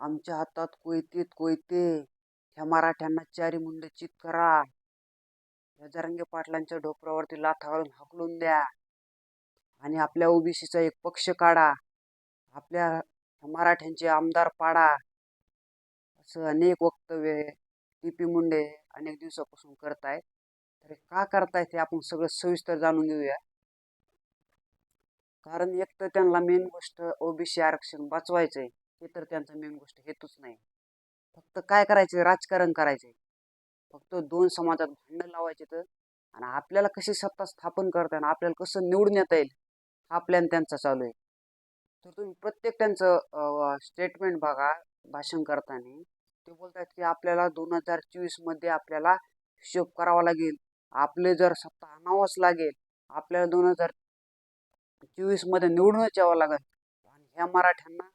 आमच्या हातात कोयतेत कोयते. ह्या मराठ्यांना चारी मुंडे चित करा. या जरंगे पाटलांच्या डोक्यावरती लाथा घालून हकलून द्या. आणि आपल्या ओबीसीचा एक पक्ष काढा. आपल्या मराठ्यांचे आमदार पाडा. असं अनेक वक्तव्य टी पी मुंडे अनेक दिवसापासून करतायत. तर का करतायत हे आपण सगळं सविस्तर जाणून घेऊया. कारण एक तर त्यांना मेन गोष्ट ओबीसी आरक्षण वाचवायचंय हे तर त्यांचं मेन गोष्ट हेतूच नाही. फक्त काय करायचं राजकारण करायचंय. फक्त दोन समाजात भांडण लावायचे तर आणि आपल्याला कशी सत्ता स्थापन करता येईल आपल्याला कसं निवडून येता येईल हा प्लॅन त्यांचा चालू आहे. तर तुम्ही प्रत्येक त्यांचं स्टेटमेंट बघा भाषण करताना. ते बोलतात की आपल्याला दोन हजार चोवीसमध्ये आपल्याला हिशोब करावा लागेल. आपले जर सत्ता आणावंच लागेल आपल्याला दोन हजार चोवीसमध्ये निवडूनच यावं लागेल. आणि ह्या मराठ्यांना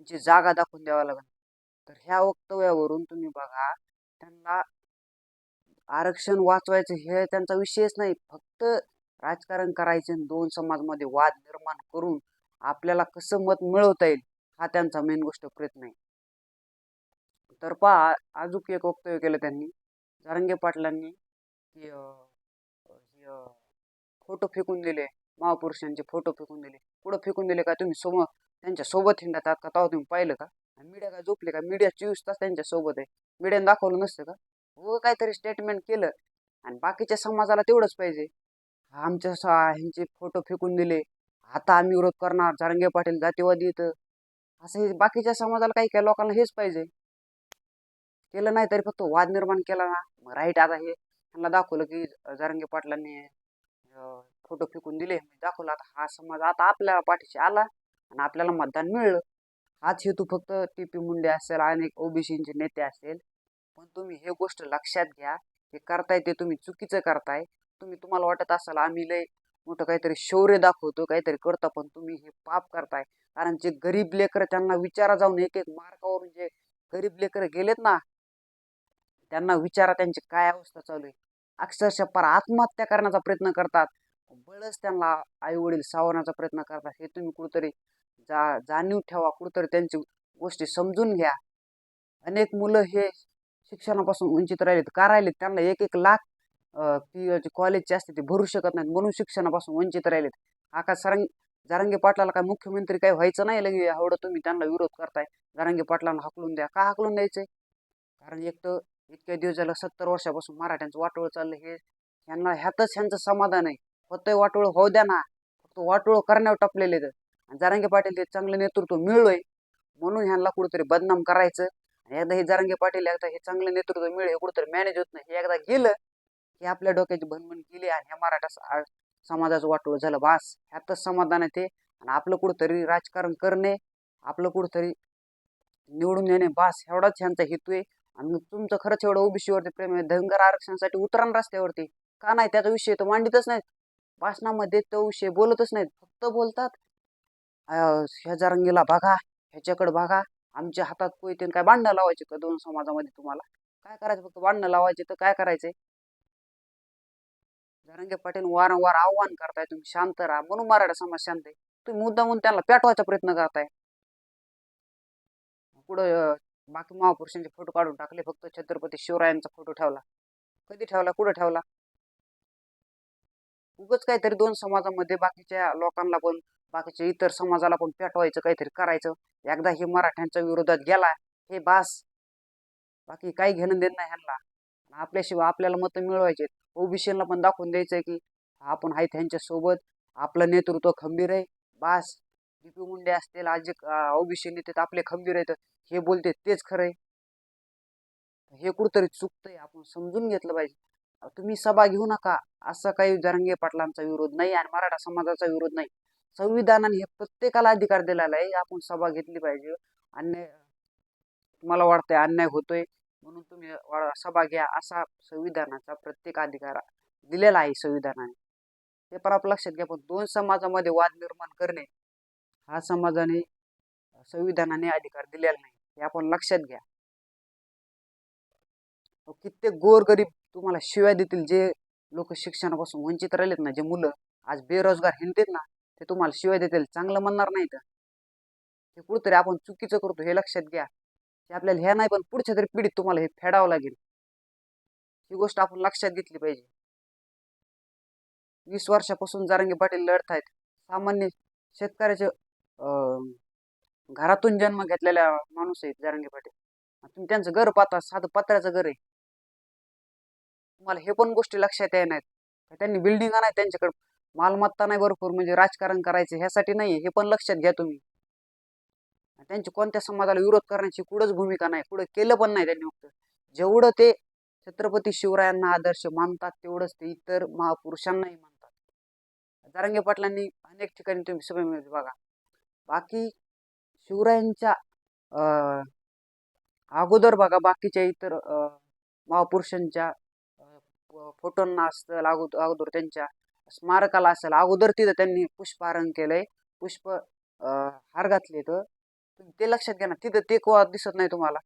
त्यांची जागा दाखवून द्यावं लागणार तर ह्या वक्तव्यावरून तुम्ही बघा त्यांना आरक्षण वाचवायचं हे त्यांचा विषयच नाही. फक्त राजकारण करायचं दोन समाजमध्ये वाद निर्माण करून आपल्याला कसं मत मिळवता येईल हा त्यांचा मेन गोष्ट प्रयत्न आहे तर पहा अजून एक वक्तव्य केलं त्यांनी. जारंगे पाटलांनी की फोटो फेकून दिले महापुरुषांचे फोटो फेकून दिले. कुठं फेकून दिले का तुम्ही? समोर त्यांच्यासोबत हिंडत का तेव्हा तुम्ही पाहिलं का? मीडिया काय झोपले का? मीडिया चोवीस तास त्यांच्यासोबत आहे मीडियाने दाखवलं नसतं का? व काहीतरी स्टेटमेंट केलं. आणि बाकीच्या समाजाला तेवढंच पाहिजे. आमच्या ह्यांचे फोटो फेकून दिले. आता आम्ही विरोध करणार. जारंगे पाटील जातीवादी इथं. असं हे बाकीच्या समाजाला काही काही लोकांना हेच पाहिजे. केलं नाही तरी फक्त वाद निर्माण केला ना. मग राईट आता हे. त्यांना दाखवलं की जारंगे पाटलांनी फोटो फेकून दिले. दाखवलं आता हा समाज आता आपल्या पाठीशी आला. आणि आपल्याला मतदान मिळलं. हाच हेतू फक्त टी पी मुंडे असेल आणि ओबीसीचे नेते असेल पण तुम्ही हे गोष्ट लक्षात घ्या. हे करताय ते तुम्ही चुकीचं करताय. तुम्ही तुम्हाला वाटत असाल आम्ही लय मोठं काहीतरी शौर्य दाखवतो काहीतरी करतो पण तुम्ही हे पाप करताय. कारण जे गरीब लेकर त्यांना विचारा जाऊन एक एक मार्कावरून जे गरीब लेकर गेलेत ना त्यांना विचारा त्यांची काय अवस्था चालू आहे. अक्षरशः पर आत्महत्या करण्याचा प्रयत्न करतात. बळच त्यांना आई वडील सावरण्याचा प्रयत्न करतात. हे तुम्ही कुठंतरी जा जाणीव ठेवा कुठंतरी त्यांची गोष्टी समजून घ्या. अनेक मुलं हे शिक्षणापासून वंचित राहिलेत. का राहिलेत? त्यांना एक एक लाख फी कॉलेजचे असते ते भरू शकत नाहीत. म्हणून शिक्षणापासून वंचित राहिलेत. आका सरंग जारंगे पाटलाला काय मुख्यमंत्री काही व्हायचं नाही लगे? एवढं तुम्ही त्यांना विरोध करताय. जारंगे पाटलांना हाकलून द्या. का हाकलून द्यायचंय? कारण एक तर इतक्या दिवस झालं सत्तर वर्षापासून मराठ्यांचं वाटोळं चाललं हे. ह्यांना ह्यातच ह्यांचं समाधान आहे. फक्त वाटोळं होऊ द्या ना. फक्त वाटोळं करण्यावर टपलेले तर जारंगे पाटील ते चांगलं नेतृत्व मिळलोय म्हणून ह्यांना कुठेतरी बदनाम करायचं. आणि एकदा हे जारंगे पाटील एकदा हे चांगलं नेतृत्व मिळेल हे कुठेतरी मॅनेज होत नाही. हे एकदा गेलं की आपल्या डोक्याची भनभन गेली आणि ह्या मराठा समाजाचं वाटोळ झालं. बास ह्यातच समाधान आहे ते. आणि आपलं कुठंतरी राजकारण करणे आपलं कुठंतरी निवडून येणे बास एवढाच ह्यांचा हेतू आहे. आणि तुमचं खरंच एवढं ओबीसीवरती प्रेम आहे. धनगर आरक्षणासाठी उतरण रस्त्यावरती. का नाही? त्याचा विषय तर मांडतच नाहीत. भाषणामध्ये तो विषय बोलतच नाहीत. फक्त बोलतात. ह्या बघा ह्याच्याकडे बघा. आमच्या हातात कोयते काय भांडणं लावायचे का दोन समाजामध्ये तुम्हाला? काय करायचं फक्त भांडणं लावायचे तर काय करायचंय? जरंगे पाटील वारंवार आव्हान करताय तुम्ही. शांत राहा. म्हणून मराठा समाज शांत आहे. तुम्ही मुद्दा म्हणून त्यांना पेटवायचा प्रयत्न करताय. कुठं बाकी महापुरुषांचे फोटो काढून टाकले. फक्त छत्रपती शिवरायांचा फोटो ठेवला. कधी ठेवला? कुठं ठेवला? उगच काहीतरी दोन समाजामध्ये बाकीच्या लोकांना पण बाकीच्या इतर समाजाला पण पेटवायचं काहीतरी करायचं. एकदा हे मराठ्यांच्या विरोधात गेला हे बास. बाकी काही घेणं देत नाही ह्यांना. आपल्याशिवाय आपल्याला मतं मिळवायचे ओबीसीला पण दाखवून द्यायचंय की आपण आहे त्यांच्यासोबत आपलं नेतृत्व खंबीर आहे. बास. डीपी मुंडे असतील आज ओबीसी नेते आपले खंबीर आहेत. हे बोलते तेच खरं आहे. हे कुठंतरी चुकतंय आपण समजून घेतलं पाहिजे. तुम्ही सभा घेऊ नका. असं काही जरंगे पाटलांचा विरोध नाही आणि मराठा समाजाचा विरोध नाही. संविधानाने हे प्रत्येकाला अधिकार दिलेला आहे. आपण सभा घेतली पाहिजे. अन्याय मला वाटतंय अन्याय होतोय म्हणून तुम्ही सभा घ्या असा संविधानाचा प्रत्येक अधिकार दिलेला आहे संविधानाने. ते पण आपण लक्षात घ्या पण दोन समाजामध्ये वाद निर्माण करणे हा समाजाने संविधानाने अधिकार दिलेला नाही. हे आपण लक्षात घ्या. कित्येक गोरगरीब तुम्हाला शिव्या देतील जे लोक शिक्षणापासून वंचित राहिलेत ना जे मुलं आज बेरोजगार हिंडतेत ना ते तुम्हाला शिवाय देतील चांगलं म्हणणार नाही तर. हे कुठंतरी आपण चुकीचं करतो हे लक्षात घ्या. ते आपल्याला ह्या नाही पण पुढच्या तरी पिढीत तुम्हाला हे फेडावं लागेल. ही गोष्ट आपण लक्षात घेतली पाहिजे. वीस वर्षापासून जारंगी पाटील लढत आहेत. सामान्य शेतकऱ्याचे अं, घरातून जन्म घेतलेला माणूस आहेत जारंगी पाटील. तुम्ही त्यांचं घर पाहता साधं पत्र्याचं घर आहे. तुम्हाला हे पण गोष्टी लक्षात येणार नाहीत. त्यांनी बिल्डिंग नाही त्यांच्याकडे मालमत्ता नाही भरपूर म्हणजे राजकारण करायचं ह्यासाठी नाही हे पण लक्षात घ्या तुम्ही. त्यांची कोणत्या समाजाला विरोध करण्याची कुठंच भूमिका नाही कुठं केलं पण नाही त्यांनी फक्त. जेवढं ते छत्रपती शिवरायांना आदर्श मानतात तेवढंच ते इतर महापुरुषांनाही मानतात. जारंगे पाटलांनी अनेक ठिकाणी तुम्ही सभेमध्ये बघा. बाकी शिवरायांच्या अं, अगोदर बघा बाकीच्या इतर अं, महापुरुषांच्या फोटोंना असतं अगोदर अगोदर त्यांच्या स्मारकाला असेल. अगोदर तिथं त्यांनी पुष्पहारण केलंय. पुष्प हार घातले तर ते लक्षात घ्या ना तिथं ते कोवा दिसत नाही तुम्हाला.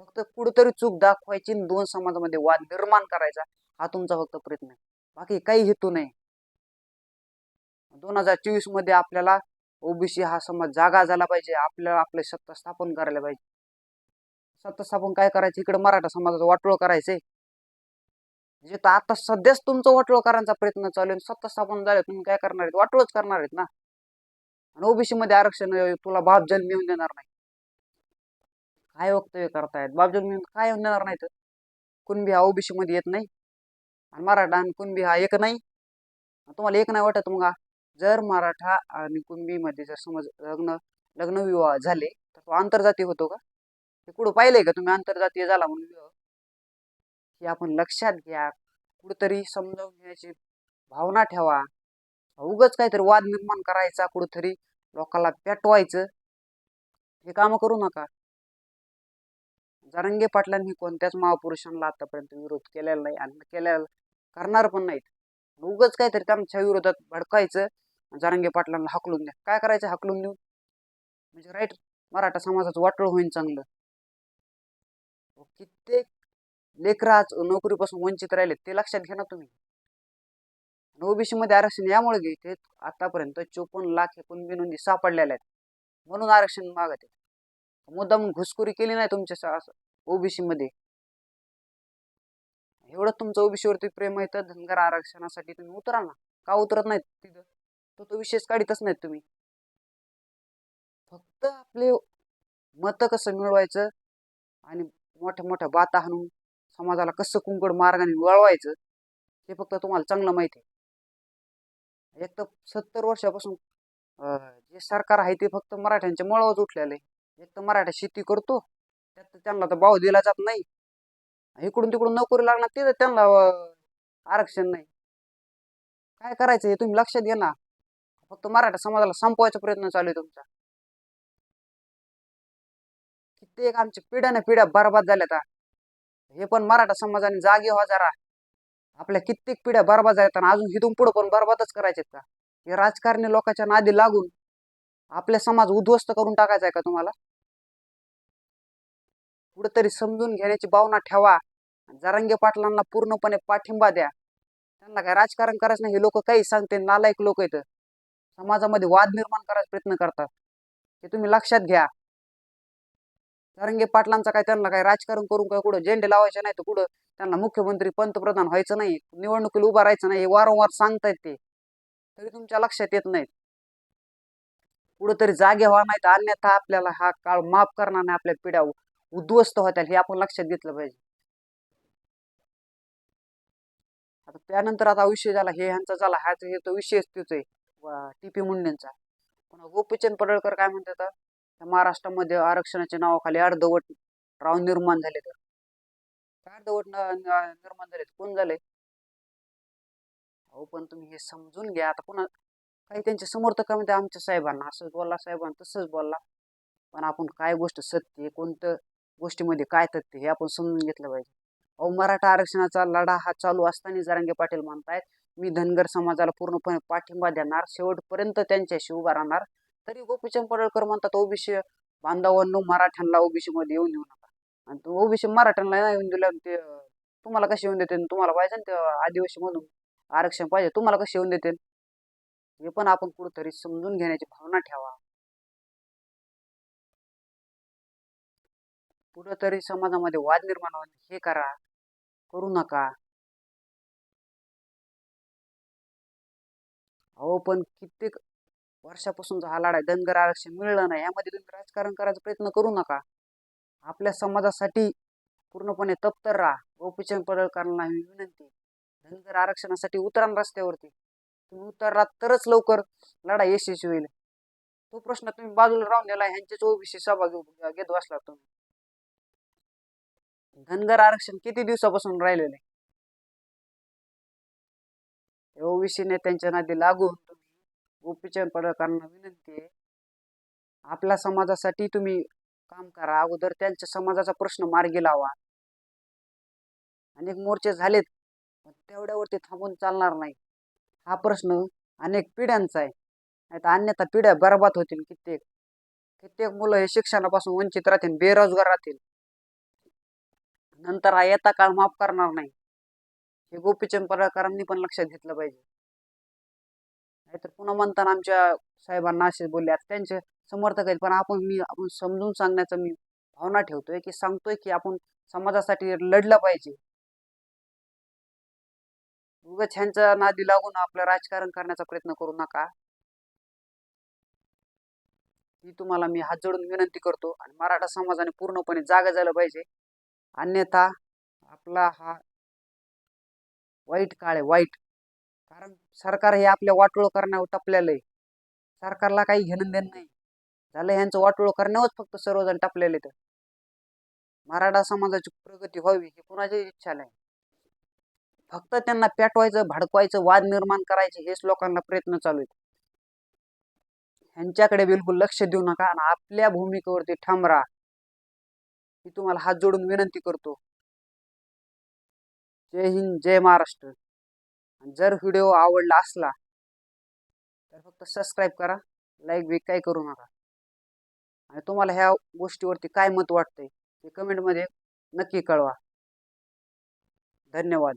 फक्त कुठंतरी चूक दाखवायची आणि दोन समाजामध्ये वाद निर्माण करायचा हा तुमचा फक्त प्रयत्न आहे. बाकी काही हेतू नाही. दोन हजार चोवीसमध्ये आपल्याला ओबीसी हा समाज जागा झाला पाहिजे. आपल्याला आपले सत्ता स्थापन करायला पाहिजे. सत्ता स्थापन काय करायचं? इकडे मराठा समाजाचं वाटोळ करायचंय. म्हणजे तर आता सध्याच तुमचं वाटोळ करायचा प्रयत्न चालू आहे सत्ता स्थापन झाले तुम्ही काय करणार आहेत? वाटोळच करणार आहेत ना? आणि ओबीसी मध्ये आरक्षण तुला बाप जन्म येऊन देणार नाही. काय वक्तव्य करतायत? बाप जन्म येऊन काय येऊन देणार नाहीत? कुणबी हा ओबीसी मध्ये येत नाही. आणि मराठा आणि कुणबी हा एक नाही. तुम्हाला एक नाही वाटत मग जर मराठा आणि कुणबी मध्ये जर समज लग्न लग्न विवाह झाले तर तो आंतरजातीय होतो का? हे कुठं पाहिलंय का तुम्ही? आंतरजातीय झाला म्हणून? विवाह हे आपण लक्षात घ्या. कुठंतरी समजावून घेण्याची भावना ठेवा. उगच काहीतरी वाद निर्माण करायचा कुठंतरी लोकांना पेटवायचं. हे कामं करू नका. जरंगे पाटलांनी कोणत्याच महापुरुषांना आतापर्यंत विरोध केलेला नाही आणि केलेला करणार पण नाहीत. उगच काहीतरी त्यांच्या विरोधात भडकायचं आणि पाटलांना हकलून द्या. काय करायचं हकलून देऊ? म्हणजे राईट मराठा समाजाचं वाटळ होईल चांगलं. कित्येक लेकरं आज नोकरीपासून वंचित राहिले ते लक्षात घ्या ना तुम्ही. ओबीसी मध्ये आरक्षण यामुळे घेते आतापर्यंत चोपन्न लाख एकूण नोंदी सापडलेल्या आहेत. म्हणून आरक्षण मागत आहे मुद्दाम घुसखोरी केली नाही तुमच्या ओबीसी मध्ये एवढं तुमचं ओबीसी वरती प्रेम आहे तर धनगर आरक्षणासाठी तुम्ही उतरा ना. का उतरत नाहीत तिथं? तो तो विशेष काढीतच नाहीत तुम्ही. फक्त आपले मत कसं मिळवायचं आणि मोठ्या मोठ्या बाता हाणून समाजाला कसं कुंकड मार्गाने वळवायचं हे फक्त तुम्हाला चांगलं माहिती आहे. एक तर सत्तर वर्षापासून जे सरकार आहे ते फक्त मराठ्यांच्या मुळावर उठलेलं आहे. एक तर मराठा शेती करतो त्यात त्यांना तर भाव दिला जात नाही. इकडून तिकडून नोकरी लागणार तिथं त्यांना आरक्षण नाही. काय करायचं हे तुम्ही लक्षात घ्या ना. फक्त मराठा समाजाला संपवायचा प्रयत्न चालू आहे तुमचा. कित्येक आमच्या पिढ्यानं पिढ्या बरबाद झाल्यात हे पण मराठा समाजाने जागे व्हा जरा. आपल्या कित्येक पिढ्या बरबाद आहेत आणि अजून हिथून पुढे पण बरबादच करायचे का? हे राजकारणी लोकांच्या नादी लागून आपला समाज उद्ध्वस्त करून टाकायचा आहे का तुम्हाला? कुठेतरी समजून घेण्याची भावना ठेवा. जरांगे पाटलांना पूर्णपणे पाठिंबा द्या. त्यांना काय राजकारण करायचं नाही हे लोक काही सांगते नालायक लोक आहेत. समाजामध्ये वाद निर्माण करायचा प्रयत्न करतात. हे तुम्ही लक्षात घ्या. तरंगे पाटलांचा काय त्यांना काय राजकारण करून काय कुठं झेंडे लावायचे नाही तर कुठं त्यांना मुख्यमंत्री पंतप्रधान व्हायचं नाही निवडणुकीला उभा राहायचं नाही हे वारंवार सांगतायत ते. तरी तुमच्या लक्षात येत नाहीत. कुठंतरी जागे व्हा नाहीत अन्यथा आपल्याला हा काळ माफ करणार नाही आपल्या पिढ्या उद्ध्वस्त होत्या हे आपण लक्षात घेतलं पाहिजे. आता त्यानंतर आता विषय झाला हे ह्यांचा झाला ह्याचा हे तो विषयच तोच आहे. टी पी मुंडेंचा. पण गोपीचंद पडळकर काय म्हणतात त्या महाराष्ट्रामध्ये आरक्षणाच्या नावाखाली अर्धवट राव निर्माण झाले तर. अर्धवट निर्माण झाले कोण झाले? अहो पण तुम्ही हे समजून घ्या. आता पुन्हा काही त्यांचे समर्थक म्हणते आमच्या साहेबांना असंच बोलला साहेबांना तसंच बोलला. पण आपण काय गोष्ट सत्य कोणतं गोष्टीमध्ये काय तथ्य हे आपण समजून घेतलं पाहिजे. अहो मराठा आरक्षणाचा लढा हा चालू असताना जरांगे पाटील म्हणतायत मी धनगर समाजाला पूर्णपणे पाठिंबा देणार. शेवटपर्यंत त्यांच्याशी उभा राहणार. तरी गोपीचंद पडळकर म्हणतात ओबीसी बांधवांनो मराठ्यांना ओबीसी मध्ये येऊन देऊ नका. आणि ओबीसी मराठ्यांना नाही येऊन दिलं ते तुम्हाला कसे येऊन देते तुम्हाला पाहिजे ना ते आदिवासी म्हणून आरक्षण पाहिजे तुम्हाला कसे येऊन देते हे पण आपण कुठेतरी समजून घेण्याची भावना ठेवा. कुठंतरी समाजामध्ये वाद निर्माण होईल हे करा. करू नका. अहो पण कित्येक वर्षापासूनचा हा लढा आहे धनगर आरक्षण मिळलं नाही. यामध्ये तुम्ही राजकारण करायचा प्रयत्न करू नका. आपल्या समाजासाठी पूर्णपणे तप्तर राहा. गोपीचंद पडळकरांना ही विनंती धनगर आरक्षणासाठी उतरा रस्त्यावरती. तुम्ही उतरला तरच लवकर लढा यशस्वी होईल. तो प्रश्न तुम्ही बाजूला राहून दिला ह्यांचेच ओबीसी सभा घेत बसला तुम्ही. धनगर आरक्षण किती दिवसापासून राहिलेलं आहे? ओबीसी नेत्यांच्या नादी लागून गोपीचंद पडळकरांना विनंती आहे. आपल्या समाजासाठी तुम्ही काम करा. अगोदर त्यांच्या समाजाचा प्रश्न मार्गी लावा. अनेक मोर्चे झालेत पण तेवढ्यावरती थांबून चालणार नाही. हा प्रश्न अनेक पिढ्यांचा आहे. नाही तर अन्यथा पिढ्या बरबाद होतील कित्येक. कित्येक मुलं हे शिक्षणापासून वंचित राहतील बेरोजगार राहतील. नंतर हा येता काळ माफ करणार नाही. हे गोपीचंद पडळकरांनी पण लक्षात घेतलं पाहिजे. नाहीतर पुन्हा म्हणताना आमच्या साहेबांना असेच बोलले आता त्यांचे समर्थक आहेत पण आपण मी आपण समजून सांगण्याचा मी भावना ठेवतोय की सांगतोय की आपण समाजासाठी लढलं पाहिजे. उगाच ह्यांच्या नादी लागून आपलं राजकारण करण्याचा प्रयत्न करू नका. ही तुम्हाला मी हात जोडून विनंती करतो आणि मराठा समाजाने पूर्णपणे जागा झालं पाहिजे. अन्यथा आपला हा वाईट काळ आहे वाईट कारण सरकार हे आपल्या वाटोळ करण्यावर टपलेलं आहे. सरकारला काही घेणं देणं नाही. झालं ह्यांचं वाटोळ करण्यावरच फक्त सर्वजण टपलेले तर मराठा समाजाची प्रगती व्हावी ही कुणाची इच्छा नाही. फक्त त्यांना पेटवायचं भडकवायचं वाद निर्माण करायचे हेच लोकांना प्रयत्न चालू आहेत. ह्यांच्याकडे बिलकुल लक्ष देऊ नका आणि आपल्या भूमिकेवरती ठाम राहा. मी तुम्हाला हात जोडून विनंती करतो. जय हिंद जय महाराष्ट्र. आणि जर व्हिडिओ आवडला असला तर फक्त सबस्क्राईब करा लाईक बी काही करू नका. आणि तुम्हाला ह्या गोष्टीवरती काय मत वाटतंय ते कमेंटमध्ये नक्की कळवा. धन्यवाद.